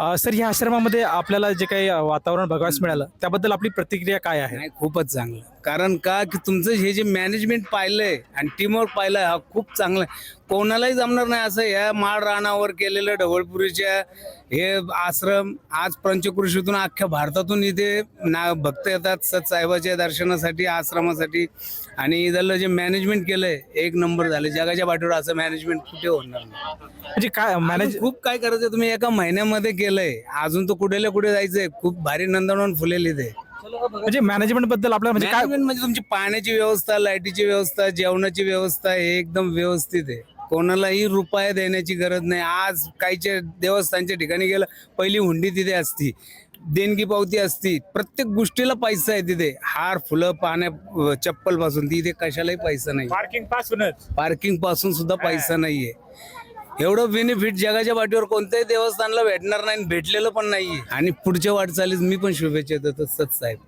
अ, sir या आश्रमामध्ये आपल्याला जे काही वातावरण बघायला मिळालं त्याबद्दल आपली प्रतिक्रिया काय आहे? नाही खूपच चांगलं. कारण का? की तुमचं हे जे मॅनेजमेंट पाहिलंय आणि टीमवर्क पाहिलंय हा खूप चांगला आहे. कोणालाही जमणार नाही असं या माळ रानावर केलेलं ढवळपुरीच्या हे आश्रम. आज पंचकृषीतून अख्ख्या भारतातून इथे ना भक्त येतात सतसाहेबाच्या दर्शनासाठी आश्रमासाठी. आणि इथलं जे मॅनेजमेंट केलंय एक नंबर झालं. जगाच्या पाठीवर असं मॅनेजमेंट कुठे होणार नाही. म्हणजे काय मॅनेज खूप काय करायचं तुम्ही एका महिन्यामध्ये केलंय. अजून तो कुठेला कुठे जायचंय. खूप भारी नंदनवन फुलेली ते म्हणजे मॅनेजमेंटबद्दल आपल्याला म्हणजे काय मॅनेजमेंट म्हणजे तुमची पाण्याची व्यवस्था लाईटीची व्यवस्था जेवणाची व्यवस्था हे एकदम व्यवस्थित आहे. कोणालाही रुपया देण्याची गरज नाही. आज काहीच्या देवस्थानच्या ठिकाणी गेलं पहिली हुंडी तिथे असती. देणगी पावती असती. प्रत्येक गोष्टीला पैसा आहे तिथे. हार फुलं पाण्या चप्पलपासून. तिथे कशालाही पैसा नाही. पार्किंग पासूनच. पार्किंगपासून सुद्धा पैसा नाहीये. एवढं बेनिफिट जगाच्या पाठीवर कोणत्याही देवस्थानला भेटणार नाही आणि भेटलेलं पण नाहीये. आणि पुढच्या वाटचालीस मी पण शुभेच्छा देतो सच साहेब.